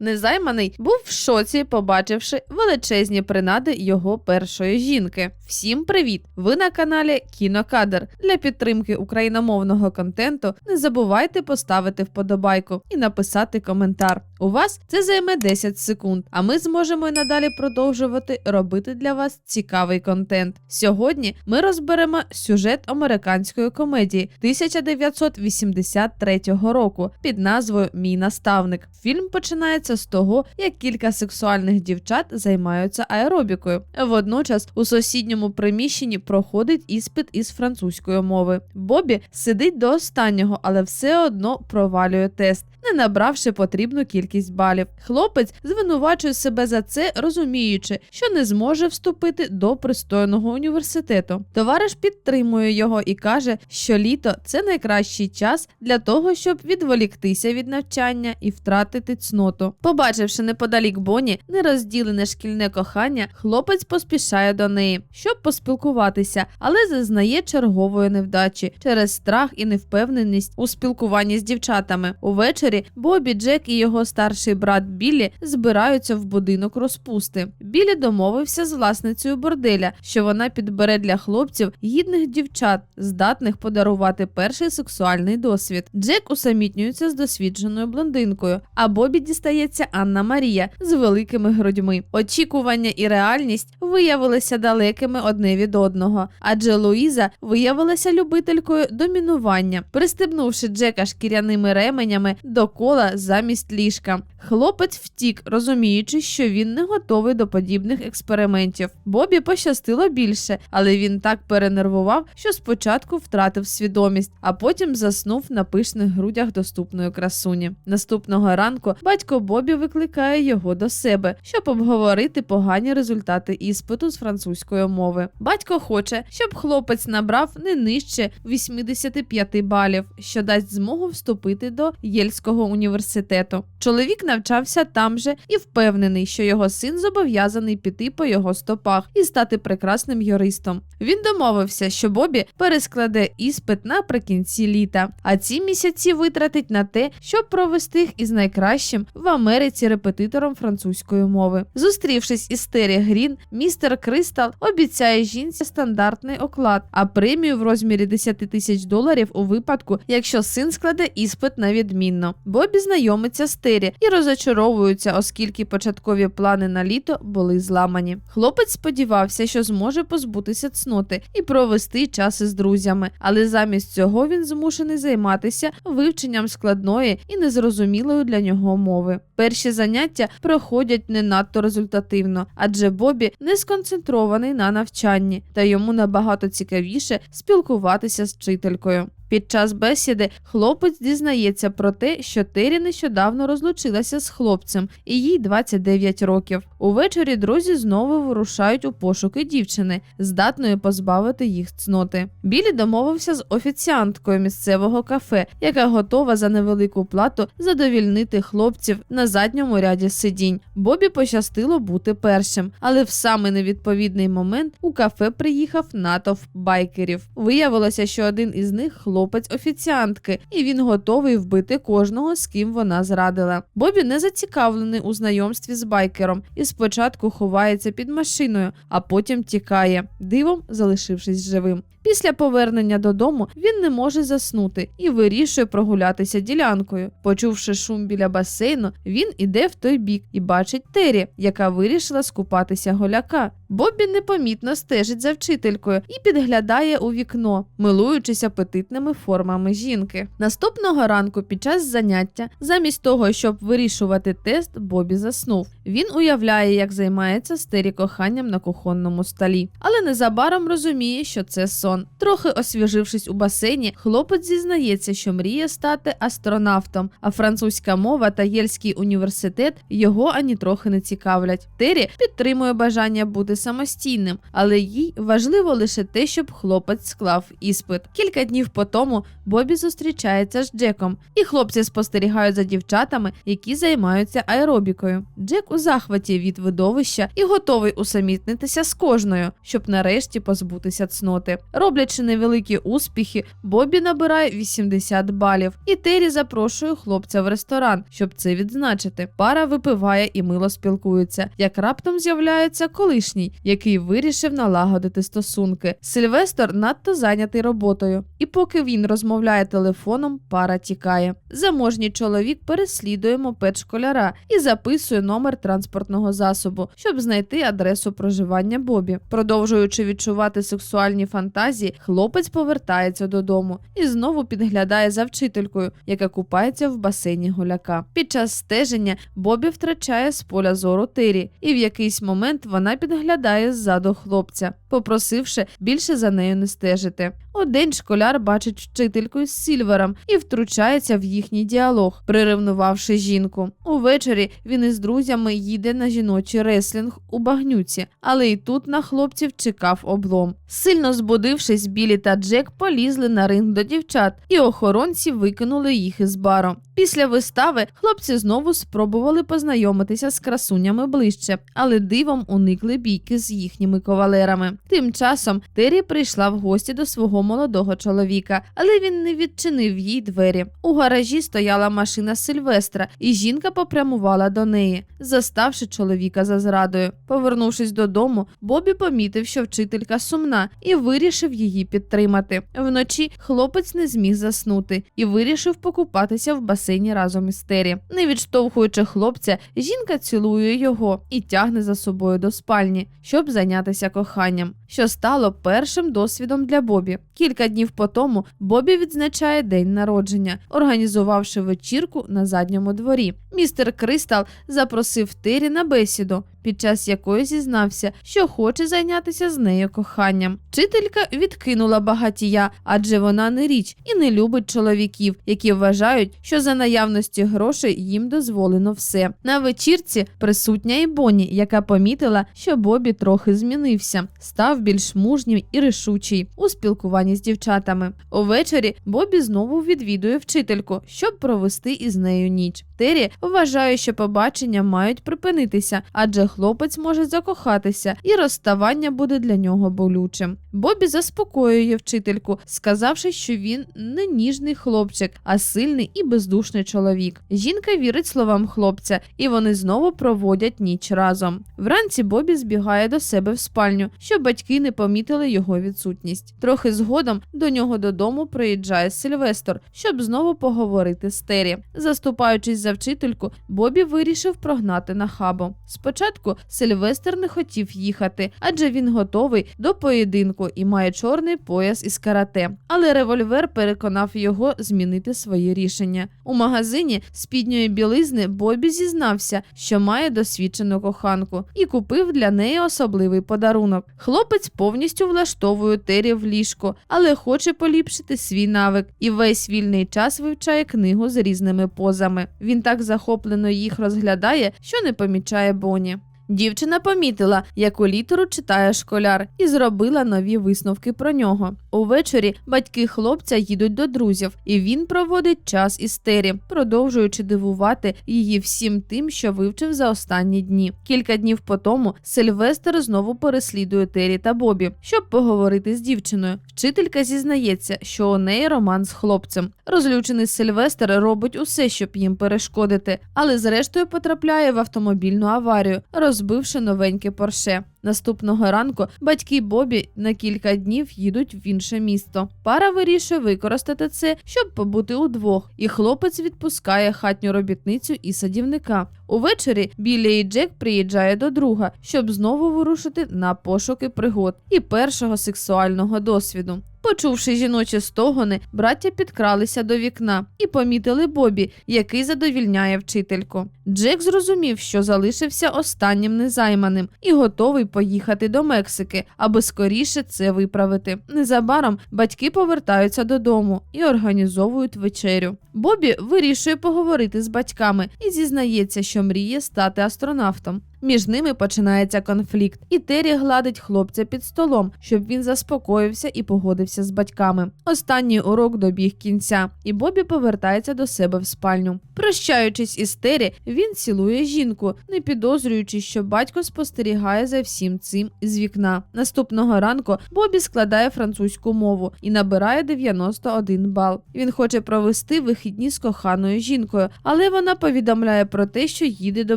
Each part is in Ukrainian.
Незайманий був в шоці, побачивши величезні принади його першої жінки. Всім привіт! Ви на каналі Кінокадр. Для підтримки україномовного контенту не забувайте поставити вподобайку і написати коментар. У вас це займе 10 секунд, а ми зможемо й надалі продовжувати робити для вас цікавий контент. Сьогодні ми розберемо сюжет американської комедії 1983 року під назвою Мій наставник. Фільм починається з того, як кілька сексуальних дівчат займаються аеробікою. Водночас у сусідньому приміщенні проходить іспит із французької мови. Бобі сидить до останнього, але все одно провалює тест. Не набравши потрібну кількість балів, хлопець звинувачує себе за це, розуміючи, що не зможе вступити до пристойного університету. Товариш підтримує його і каже, що літо це найкращий час для того, щоб відволіктися від навчання і втратити цноту. Побачивши неподалік Боні нерозділене шкільне кохання, хлопець поспішає до неї, щоб поспілкуватися, але зазнає чергової невдачі через страх і невпевненість у спілкуванні з дівчатами. Увечері Бобі, Джек і його старший брат Біллі збираються в будинок розпусти. Біллі домовився з власницею борделя, що вона підбере для хлопців гідних дівчат, здатних подарувати перший сексуальний досвід. Джек усамітнюється з досвідченою блондинкою, а Бобі дістається Анна Марія з великими грудьми. Очікування і реальність виявилися далекими одне від одного, адже Луїза виявилася любителькою домінування, пристебнувши Джека шкіряними ременями до кола замість ліжка. Хлопець втік, розуміючи, що він не готовий до подібних експериментів. Бобі пощастило більше, але він так перенервував, що спочатку втратив свідомість, а потім заснув на пишних грудях доступної красуні. Наступного ранку батько Бобі викликає його до себе, щоб обговорити погані результати іспиту з французької мови. Батько хоче, щоб хлопець набрав не нижче 85 балів, що дасть змогу вступити до Єльського університету. Чоловік навчався там же і впевнений, що його син зобов'язаний піти по його стопах і стати прекрасним юристом. Він домовився, що Бобі перескладе іспит наприкінці літа, а ці місяці витратить на те, щоб провести їх із найкращим в Америці репетитором французької мови. Зустрівшись із Террі Грін, містер Кристал обіцяє жінці стандартний оклад, а премію в розмірі 10 тисяч доларів у випадку, якщо син складе іспит на відмінно. Бобі знайомиться з Террі і розочаровуються, оскільки початкові плани на літо були зламані. Хлопець сподівався, що зможе позбутися цноти і провести час із друзями, але замість цього він змушений займатися вивченням складної і незрозумілої для нього мови. Перші заняття проходять не надто результативно, адже Бобі не сконцентрований на навчанні, та йому набагато цікавіше спілкуватися з вчителькою. Під час бесіди хлопець дізнається про те, що Террі нещодавно розлучилася з хлопцем, і їй 29 років. Увечері друзі знову вирушають у пошуки дівчини, здатної позбавити їх цноти. Білі домовився з офіціанткою місцевого кафе, яка готова за невелику плату задовільнити хлопців на задньому ряді сидінь. Бобі пощастило бути першим, але в самий невідповідний момент у кафе приїхав натовп байкерів. Виявилося, що один із них хлопець офіціантки, і він готовий вбити кожного, з ким вона зрадила. Бобі не зацікавлений у знайомстві з байкером і спочатку ховається під машиною, а потім тікає, дивом залишившись живим. Після повернення додому він не може заснути і вирішує прогулятися ділянкою. Почувши шум біля басейну, він іде в той бік і бачить Террі, яка вирішила скупатися голяка. Бобі непомітно стежить за вчителькою і підглядає у вікно, милуючись апетитними формами жінки. Наступного ранку, під час заняття, замість того, щоб вирішувати тест, Бобі заснув. Він уявляє, як займається з Террі коханням на кухонному столі, але незабаром розуміє, що це сон. Трохи освіжившись у басейні, хлопець зізнається, що мріє стати астронавтом, а французька мова та Єльський університет його ані трохи не цікавлять. Террі підтримує бажання бути самостійним, але їй важливо лише те, щоб хлопець склав іспит. Кілька днів по тому Бобі зустрічається з Джеком, і хлопці спостерігають за дівчатами, які займаються аеробікою. Джек захваті від видовища і готовий усамітнитися з кожною, щоб нарешті позбутися цноти. Роблячи невеликі успіхи, Бобі набирає 80 балів, і Террі запрошує хлопця в ресторан, щоб це відзначити. Пара випиває і мило спілкується, як раптом з'являється колишній, який вирішив налагодити стосунки. Сильвестр надто зайнятий роботою, і поки він розмовляє телефоном, пара тікає. Заможній чоловік переслідує мопед школяра і записує номер транспортного засобу, щоб знайти адресу проживання Бобі. Продовжуючи відчувати сексуальні фантазії, хлопець повертається додому і знову підглядає за вчителькою, яка купається в басейні гуляка. Під час стеження Бобі втрачає з поля зору Тирі, і в якийсь момент вона підглядає ззаду хлопця, попросивши більше за нею не стежити. Удень школяр бачить вчительку з Сільвером і втручається в їхній діалог, приревнувавши жінку. Увечері він із друзями їде на жіночий реслінг у багнюці, але і тут на хлопців чекав облом. Сильно збудившись, Білі та Джек полізли на ринг до дівчат, і охоронці викинули їх із бару. Після вистави хлопці знову спробували познайомитися з красунями ближче, але дивом уникли бійки з їхніми кавалерами. Тим часом Террі прийшла в гості до свого молодого чоловіка, але він не відчинив їй двері. У гаражі стояла машина Сильвестра, і жінка попрямувала до неї, заставши чоловіка за зрадою. Повернувшись додому, Бобі помітив, що вчителька сумна, і вирішив її підтримати. Вночі хлопець не зміг заснути і вирішив покупатися в басейні разом із Террі. Не відштовхуючи хлопця, жінка цілує його і тягне за собою до спальні, щоб зайнятися коханням, що стало першим досвідом для Бобі. Кілька днів по тому Бобі відзначає день народження, організувавши вечірку на задньому дворі. Містер Кристал запросив Тирі на бесіду, під час якої зізнався, що хоче зайнятися з нею коханням. Вчителька відкинула багатія, адже вона не річ і не любить чоловіків, які вважають, що за наявності грошей їм дозволено все. На вечірці присутня і Бонні, яка помітила, що Бобі трохи змінився, став більш мужнім і рішучий у спілкуванні з дівчатами. Увечері Бобі знову відвідує вчительку, щоб провести із нею ніч. Террі вважає, що побачення мають припинитися, адже хлопець може закохатися, і розставання буде для нього болючим. Бобі заспокоює вчительку, сказавши, що він не ніжний хлопчик, а сильний і бездушний чоловік. Жінка вірить словам хлопця, і вони знову проводять ніч разом. Вранці Бобі збігає до себе в спальню, щоб батьки не помітили його відсутність. Трохи згодом до нього додому приїжджає Сильвестр, щоб знову поговорити з Террі. Заступаючись за вчительку, Бобі вирішив прогнати на хабу. Спочатку Сильвестр не хотів їхати, адже він готовий до поєдинку і має чорний пояс із карате. Але револьвер переконав його змінити своє рішення. У магазині спідньої білизни Бобі зізнався, що має досвідчену коханку, і купив для неї особливий подарунок. Хлопець повністю влаштовує Террі в ліжко, але хоче поліпшити свій навик і весь вільний час вивчає книгу з різними позами. Він так захоплено їх розглядає, що не помічає Боні. Дівчина помітила, яку літеру читає школяр, і зробила нові висновки про нього. Увечері батьки хлопця їдуть до друзів, і він проводить час із Тері, продовжуючи дивувати її всім тим, що вивчив за останні дні. Кілька днів по тому Сильвестр знову переслідує Тері та Бобі, щоб поговорити з дівчиною. Вчителька зізнається, що у неї роман з хлопцем. Розлючений Сильвестр робить усе, щоб їм перешкодити, але зрештою потрапляє в автомобільну аварію, розбивши новеньке порше. Наступного ранку батьки Бобі на кілька днів їдуть в інше місто. Пара вирішує використати це, щоб побути удвох, і хлопець відпускає хатню робітницю і садівника. Увечері Білі і Джек приїжджає до друга, щоб знову вирушити на пошуки пригод і першого сексуального досвіду. Почувши жіночі стогони, браття підкралися до вікна і помітили Бобі, який задовільняє вчительку. Джек зрозумів, що залишився останнім незайманим і готовий поїхати до Мексики, аби скоріше це виправити. Незабаром батьки повертаються додому і організовують вечерю. Бобі вирішує поговорити з батьками і зізнається, що мріє стати астронавтом. Між ними починається конфлікт, і Террі гладить хлопця під столом, щоб він заспокоївся і погодився з батьками. Останній урок добіг кінця, і Бобі повертається до себе в спальню. Прощаючись із Террі, він цілує жінку, не підозрюючи, що батько спостерігає за всім цим з вікна. Наступного ранку Бобі складає французьку мову і набирає 91 бал. Він хоче провести вихідні з коханою жінкою, але вона повідомляє про те, що їде до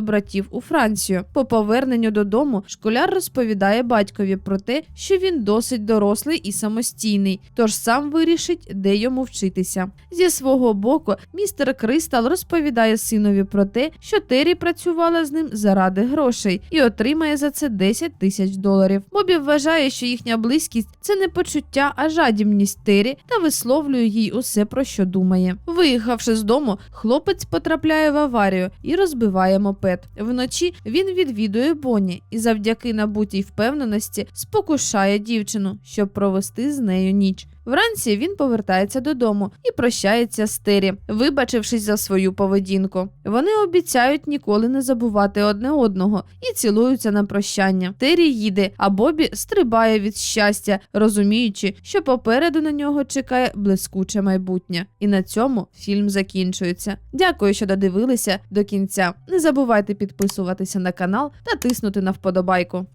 братів у Францію. По поверненню додому школяр розповідає батькові про те, що він досить дорослий і самостійний, тож сам вирішить, де йому вчитися. Зі свого боку, містер Кристал розповідає синові про те, що Террі працювала з ним заради грошей і отримає за це 10 тисяч доларів. Бобі вважає, що їхня близькість це не почуття, а жадібність Террі та висловлює їй усе про що думає. Виїхавши з дому, хлопець потрапляє в аварію і розбиває мопед. Вночі він відвідує Бонні і завдяки набутій впевненості спокушає дівчину, щоб провести з нею ніч. Вранці він повертається додому і прощається з Террі, вибачившись за свою поведінку. Вони обіцяють ніколи не забувати одне одного і цілуються на прощання. Террі їде, а Бобі стрибає від щастя, розуміючи, що попереду на нього чекає блискуче майбутнє. І на цьому фільм закінчується. Дякую, що додивилися до кінця. Не забувайте підписуватися на канал та тиснути на вподобайку.